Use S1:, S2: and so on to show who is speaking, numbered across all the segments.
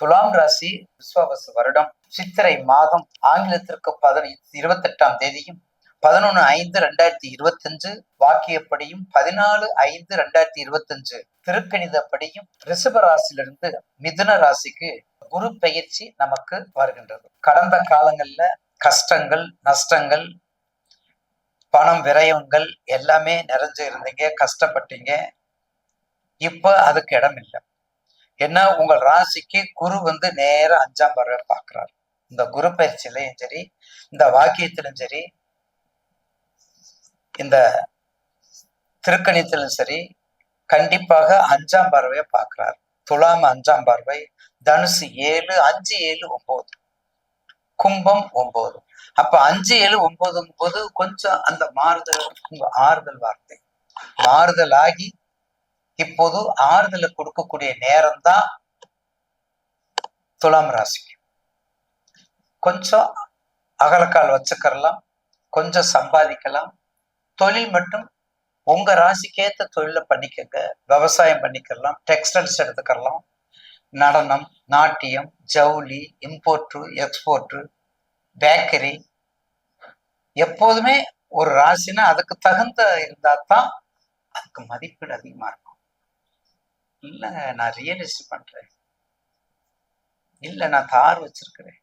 S1: துலாம் ராசி விஸ்வாவச வருடம் சித்திரை மாதம் ஆங்கிலத்திற்கு பதினை இருபத்தெட்டாம் தேதியும் பதினொன்று ஐந்து ரெண்டாயிரத்தி இருபத்தஞ்சு வாக்கியப்படியும் பதினாலு ஐந்து ரெண்டாயிரத்தி இருபத்தஞ்சு திருக்கணிதப்படியும் ரிஷப ராசியிலிருந்து மிதுன ராசிக்கு குரு பெயர்ச்சி நமக்கு வருகின்றது. கடந்த காலங்கள்ல கஷ்டங்கள் நஷ்டங்கள் பணம் விரயங்கள் எல்லாமே நிறைஞ்சு இருந்தீங்க கஷ்டப்பட்டீங்க. இப்போ அதுக்கு இடம் இல்லை ஏன்னா உங்கள் ராசிக்கு குரு வந்து நேர அஞ்சாம் பறவை பார்க்கிறார். இந்த குரு பயிற்சியிலையும் சரி இந்த வாக்கியத்திலும் சரி இந்த திருக்கணித்திலும் சரி கண்டிப்பாக அஞ்சாம் பார்வையை பார்க்கிறார். துலாம் அஞ்சாம் பார்வை தனுசு ஏழு அஞ்சு ஏழு ஒன்பது. கும்பம் ஒன்பது. அப்ப அஞ்சு ஏழு ஒன்பதுங்கும் போது கொஞ்சம் அந்த மாறுதல் ஆறுதல் வார்த்தை. மாறுதல் ஆகி இப்போது ஆறுதலை கொடுக்கக்கூடிய நேரம் தான் துலாம் ராசிக்கு கொஞ்சம் அகலக்கால் வச்சுக்கிறலாம் கொஞ்சம் சம்பாதிக்கலாம். தொழில் மட்டும் உங்க ராசிக்கேத்த தொழிலை பண்ணிக்கங்க. விவசாயம் பண்ணிக்கலாம் டெக்ஸ்டைல்ஸ் எடுத்துக்கலாம் நடனம் நாட்டியம் ஜவுளி இம்போர்ட்டு எக்ஸ்போர்ட்டு பேக்கரி. எப்போதுமே ஒரு ராசினா அதுக்கு தகுந்த இருந்தா தான் அதுக்கு மதிப்பீடு அதிகமா இருக்கும். இல்லைங்க நான் ரியல் எஸ்டேட் பண்றேன். இல்லை நான் தார் வச்சிருக்கிறேன்.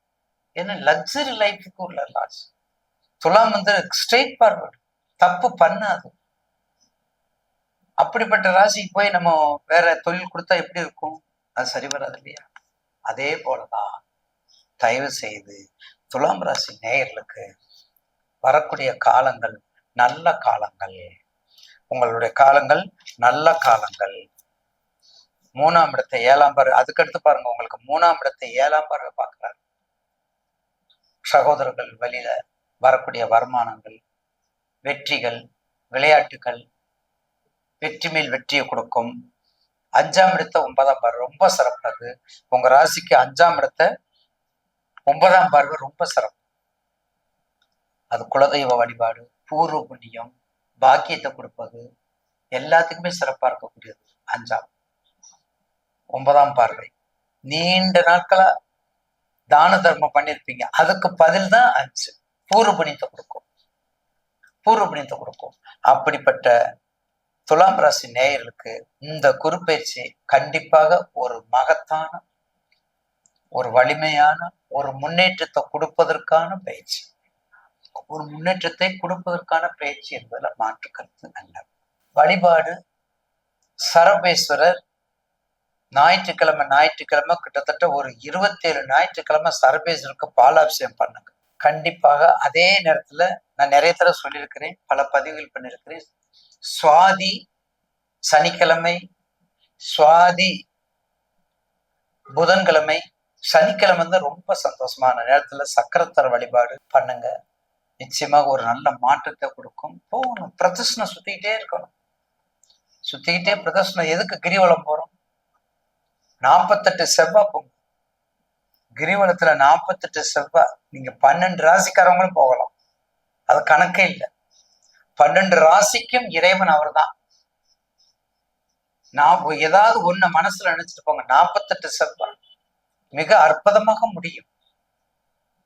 S1: ஏன்னா லக்ஸரி லைஃபுக்கு உள்ள லாஸ் துலாம் வந்து ஸ்ட்ரெயிட் ஃபார்வர்டு தப்பு பண்ணாது. அப்படிப்பட்ட ராசிக்கு போய் நம்ம வேற தொழில் கொடுத்தா எப்படி இருக்கும்? அது சரி வராது இல்லையா? அதே போலதான். தயவு செய்து துலாம் ராசி நேயர்களுக்கு வரக்கூடிய காலங்கள் நல்ல காலங்கள். உங்களுடைய காலங்கள் நல்ல காலங்கள். மூணாம் இடத்தை ஏழாம் பாரு அதுக்கடுத்து பாருங்க உங்களுக்கு மூணாம் இடத்தை ஏழாம் பார்வை பார்க்கிறாரு. சகோதரர்கள் வழியில வரக்கூடிய வருமானங்கள் வெற்றிகள் விளையாட்டுகள் வெற்றி மேல் வெற்றியை கொடுக்கும். அஞ்சாம் இடத்தை ஒன்பதாம் பார்வை ரொம்ப சிறப்பாது உங்க ராசிக்கு அஞ்சாம் இடத்தை ஒன்பதாம் பார்வை ரொம்ப சிறப்பு. அது குலதெய்வ வழிபாடு பூர்வ புண்ணியம் பாக்கியத்தை கொடுப்பது எல்லாத்துக்குமே சிறப்பா இருக்கக்கூடியது அஞ்சாம். ஒன்பதாம் பார்வை. நீண்ட நாட்களா தான தர்மம் பண்ணியிருப்பீங்க அதுக்கு பதில் தான் அஞ்சு. பூர்வ புண்ணியத்தை கொடுக்கும். பூர்வ புண்ணியத்தை கொடுக்கும். அப்படிப்பட்ட துலாம் ராசி நேயர்களுக்கு இந்த குரு கண்டிப்பாக ஒரு மகத்தான ஒரு வலிமையான ஒரு முன்னேற்றத்தை கொடுப்பதற்கான பயிற்சி. ஒரு முன்னேற்றத்தை கொடுப்பதற்கான பயிற்சி என்பதுல மாற்று கருத்து நல்ல வழிபாடு சரபேஸ்வரர் ஞாயிற்றுக்கிழமை ஞாயிற்றுக்கிழமை கிட்டத்தட்ட ஒரு இருபத்தேழு ஞாயிற்றுக்கிழமை சரபேஸ்வருக்கு பாலாபிஷேகம் பண்ணுங்க. கண்டிப்பாக அதே நேரத்துல நான் நிறைய தடவை சொல்லியிருக்கிறேன் பல பதிவுகள் பண்ணியிருக்கிறேன். சுவாதி சனிக்கிழமை சுவாதி புதன்கிழமை சனிக்கிழமை தான் ரொம்ப சந்தோஷமான நேரத்துல சக்கரத்தர வழிபாடு பண்ணுங்க. நிச்சயமாக ஒரு நல்ல மாற்றத்தை கொடுக்கும். போகணும் பிரதர்ஷனம் சுத்திக்கிட்டே இருக்கணும். சுத்திக்கிட்டே பிரதர்ஷனம் எதுக்கு கிரிவலம் போறோம்? நாற்பத்தெட்டு செவ்வாய் போங்க கிரிவலத்துல நாற்பத்தெட்டு செவ்வாய். நீங்க பன்னெண்டு ராசிக்காரவங்களும் போகலாம். அது கணக்கே இல்லை. பன்னெண்டு ராசிக்கும் இறைவன் அவர் தான் நான் ஏதாவது ஒண்ணு மனசுல நினைச்சிட்டு போங்க. நாற்பத்தெட்டு செவ்வாய். மிக அற்புதமாக முடியும்.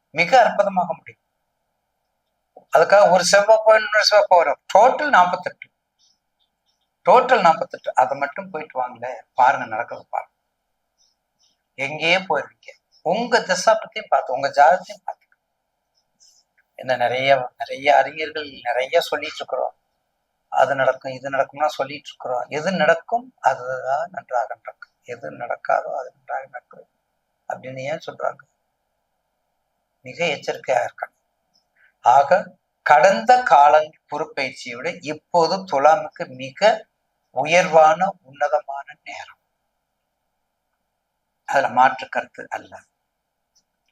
S1: மிக அற்புதமாக முடியும். அதுக்காக ஒரு செவ்வாய் போய் இன்னொரு செவ்வாய் போகிறோம் டோட்டல் நாற்பத்தெட்டு. டோட்டல் நாற்பத்தெட்டு. அதை மட்டும் போயிட்டு வாங்கல பாருங்க நடக்கிறது பாருங்க. எங்கேயே போயிருவீங்க உங்க திசா பத்தியும் பார்த்து உங்க ஜாதத்தையும் பார்த்து. என்ன நிறைய நிறைய அறிஞர்கள் நிறைய சொல்லிட்டு இருக்கிறோம். அது நடக்கும் இது நடக்கும்னா சொல்லிட்டு இருக்கிறோம். எது நடக்கும் அதுதான் நன்றாக நடக்கும். எது நடக்காதோ அது நன்றாக நடக்கும். அப்படின்னு ஏன் சொல்றாங்க? மிக எச்சரிக்கையா இருக்கணும். ஆக கடந்த காலங்கள் பொறுப்பயிற்சியை விட இப்போது துலாமுக்கு மிக உயர்வான உன்னதமான நேரம். அதில் மாற்று கருத்து அல்ல.